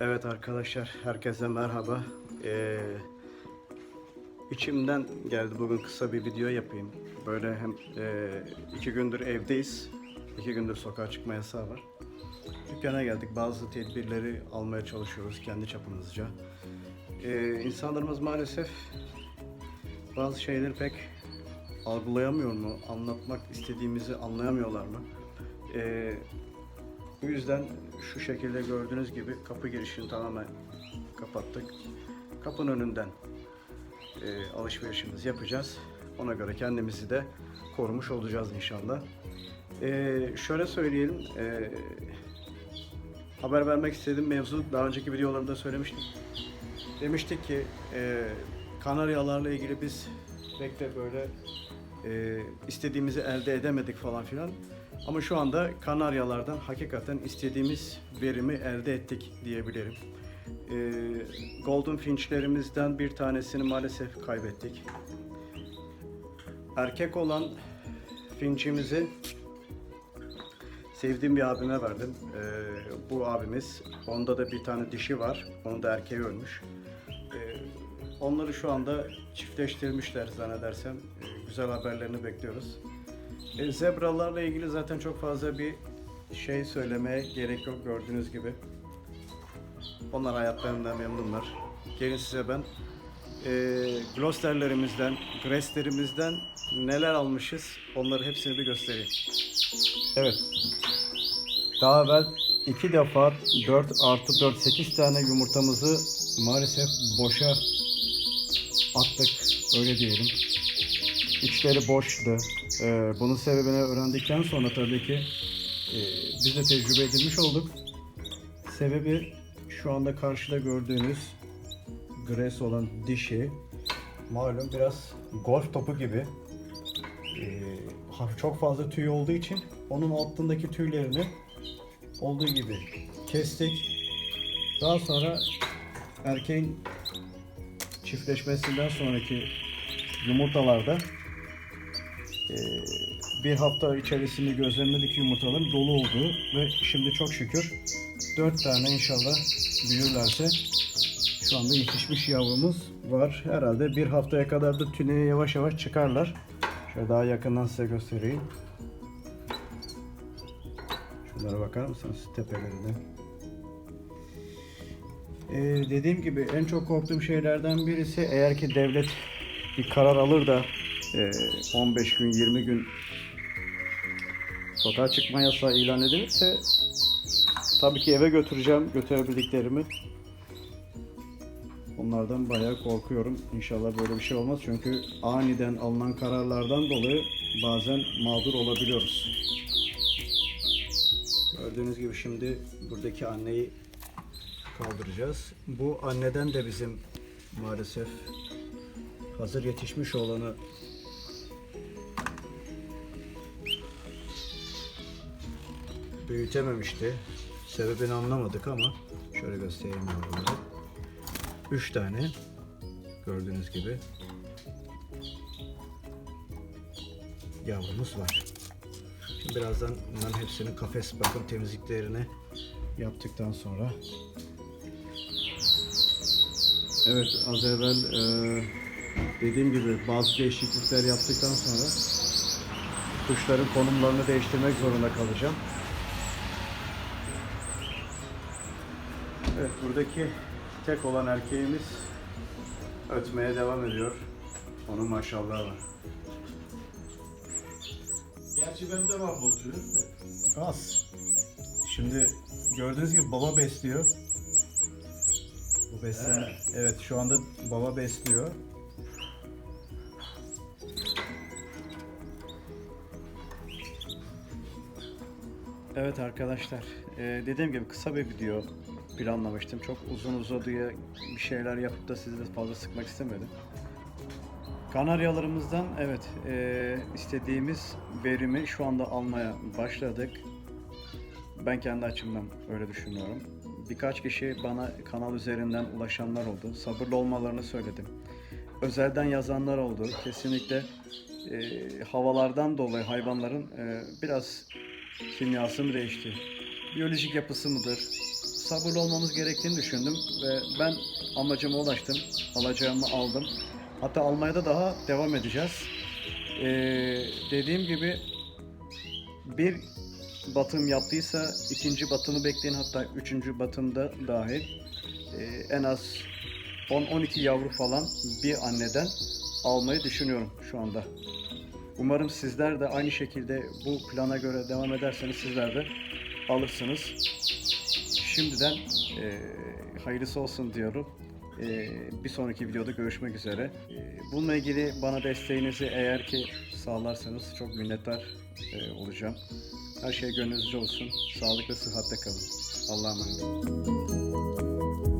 Evet arkadaşlar, herkese merhaba. Ee, içimden geldi bugün kısa bir video yapayım. Böyle hem e, iki gündür evdeyiz, iki gündür sokağa çıkma yasağı var. Dükkana geldik, bazı tedbirleri almaya çalışıyoruz kendi çapımızca. Ee, insanlarımız maalesef bazı şeyleri pek algılayamıyor mu, anlatmak istediğimizi anlayamıyorlar mı? Ee, bu yüzden şu şekilde gördüğünüz gibi kapı girişini tamamen kapattık. Kapının önünden e, alışverişimizi yapacağız. Ona göre kendimizi de korumuş olacağız inşallah. E, şöyle söyleyelim, e, haber vermek istediğim mevzu daha önceki videolarımda söylemiştim. Demiştik ki e, Kanaryalarla ilgili biz pek de böyle e, istediğimizi elde edemedik falan filan. Ama şu anda Kanaryalardan hakikaten istediğimiz verimi elde ettik diyebilirim. E, Golden Finch'lerimizden bir tanesini maalesef kaybettik. Erkek olan Finch'imizi sevdiğim bir abime verdim. E, bu abimiz, onda da bir tane dişi var. Onun da erkeği ölmüş. E, onları şu anda çiftleştirmişler zannedersem. E, güzel haberlerini bekliyoruz. E, zebralarla ilgili zaten çok fazla bir şey söylemeye gerek yok gördüğünüz gibi. Onlar hayatlarından memnunlar. Gelin size ben e, Gloucester'lerimizden, Gress'lerimizden neler almışız onları hepsini bir göstereyim. Evet. Daha evvel iki defa 4 artı 4 8 tane yumurtamızı maalesef boşa attık öyle diyelim. İçleri boştu. Ee, bunun sebebini öğrendikten sonra tabii ki e, biz de tecrübe edilmiş olduk. Sebebi şu anda karşıda gördüğünüz Grace olan dişi malum biraz golf topu gibi e, çok fazla tüy olduğu için onun altındaki tüylerini olduğu gibi kestik. Daha sonra erkeğin çiftleşmesinden sonraki yumurtalarda bir hafta içerisinde gözlemledik yumurtaların dolu olduğu ve şimdi çok şükür 4 tane inşallah büyürlerse şu anda yetişmiş yavrumuz var. Herhalde bir haftaya kadar da tüneye yavaş yavaş çıkarlar. Şöyle daha yakından size göstereyim. Şunlara bakar mısınız tepelerine? Ee, dediğim gibi en çok korktuğum şeylerden birisi eğer ki devlet bir karar alır da 15 gün 20 gün sokağa çıkma yasağı ilan edilirse tabii ki eve götüreceğim götürebildiklerimi. Onlardan bayağı korkuyorum. İnşallah böyle bir şey olmaz. Çünkü aniden alınan kararlardan dolayı bazen mağdur olabiliyoruz. Gördüğünüz gibi şimdi buradaki anneyi kaldıracağız. Bu anneden de bizim maalesef hazır yetişmiş olanı büyütememişti. Sebebini anlamadık ama şöyle göstereyim yavruları. Üç tane gördüğünüz gibi yavrumuz var. Şimdi birazdan bunların hepsinin kafes bakım temizliklerini yaptıktan sonra Evet az evvel e, dediğim gibi bazı değişiklikler yaptıktan sonra kuşların konumlarını değiştirmek zorunda kalacağım. Evet buradaki tek olan erkeğimiz ötmeye devam ediyor. Onun maşallahı var. Gerçi bende var bu tür de. Az. Şimdi gördüğünüz gibi baba besliyor. Bu besleme. He. Evet şu anda baba besliyor. Evet arkadaşlar, e, dediğim gibi kısa bir video planlamıştım. Çok uzun uzadıya bir şeyler yapıp da sizi de fazla sıkmak istemedim. Kanaryalarımızdan evet e, istediğimiz verimi şu anda almaya başladık. Ben kendi açımdan öyle düşünüyorum. Birkaç kişi bana kanal üzerinden ulaşanlar oldu. Sabırlı olmalarını söyledim. Özelden yazanlar oldu. Kesinlikle e, havalardan dolayı hayvanların e, biraz kimyası mı değişti? Biyolojik yapısı mıdır? Sabırlı olmamız gerektiğini düşündüm ve ben amacıma ulaştım. Alacağımı aldım. Hatta almaya da daha devam edeceğiz. Ee, dediğim gibi bir batım yaptıysa ikinci batımı bekleyin hatta üçüncü batımda dahil ee, en az 10-12 yavru falan bir anneden almayı düşünüyorum şu anda. Umarım sizler de aynı şekilde bu plana göre devam ederseniz sizler de alırsınız. Şimdiden e, hayırlısı olsun diyorum. E, bir sonraki videoda görüşmek üzere. E, bununla ilgili bana desteğinizi eğer ki sağlarsanız çok minnettar e, olacağım. Her şey gönlünüzce olsun. Sağlıklı, sıhhatle kalın. Allah'a emanet olun.